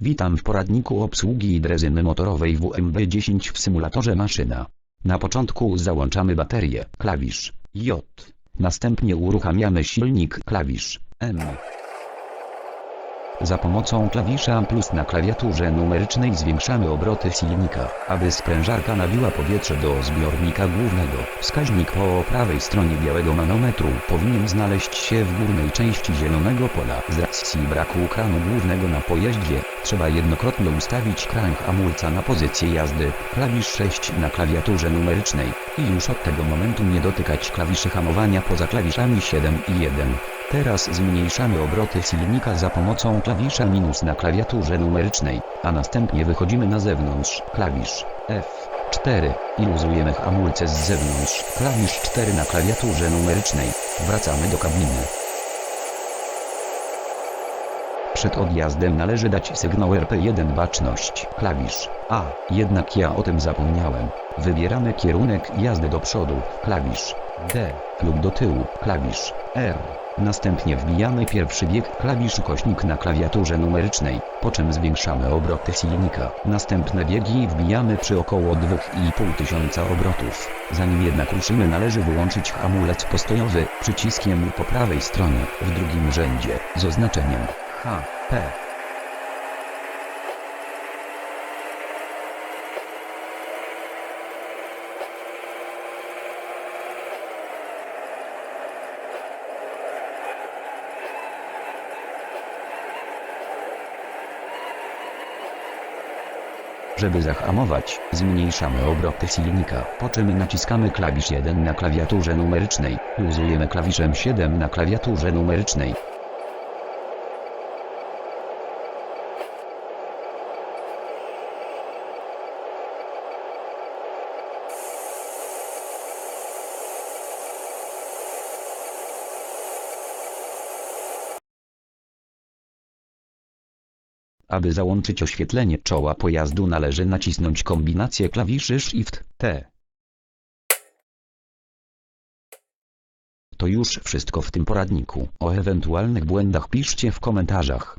Witam w poradniku obsługi drezyny motorowej WMB10 w symulatorze maszyna. Na początku załączamy baterię, klawisz J. Następnie uruchamiamy silnik, klawisz M. Za pomocą klawisza plus na klawiaturze numerycznej zwiększamy obroty silnika, aby sprężarka nabiła powietrze do zbiornika głównego. Wskaźnik po prawej stronie białego manometru powinien znaleźć się w górnej części zielonego pola. Z racji braku kranu głównego na pojeździe, trzeba jednokrotnie ustawić kran hamulca na pozycję jazdy, klawisz 6 na klawiaturze numerycznej i już od tego momentu nie dotykać klawiszy hamowania poza klawiszami 7 i 1. Teraz zmniejszamy obroty silnika za pomocą klawisza minus na klawiaturze numerycznej, a następnie wychodzimy na zewnątrz, klawisz F4 i luzujemy hamulce z zewnątrz, klawisz 4 na klawiaturze numerycznej. Wracamy do kabiny. Przed odjazdem należy dać sygnał RP1 baczność, klawisz A, jednak ja o tym zapomniałem. Wybieramy kierunek jazdy do przodu, klawisz D lub do tyłu, klawisz R. Następnie wbijamy pierwszy bieg klawisz ukośnik na klawiaturze numerycznej, po czym zwiększamy obroty silnika. Następne biegi wbijamy przy około 2,5 tysiąca obrotów. Zanim jednak ruszymy należy wyłączyć hamulec postojowy przyciskiem po prawej stronie w drugim rzędzie z oznaczeniem H, P. Żeby zahamować, zmniejszamy obroty silnika, po czym naciskamy klawisz 1 na klawiaturze numerycznej, luzujemy klawiszem 7 na klawiaturze numerycznej. Aby załączyć oświetlenie czoła pojazdu należy nacisnąć kombinację klawiszy Shift T. To już wszystko w tym poradniku. O ewentualnych błędach piszcie w komentarzach.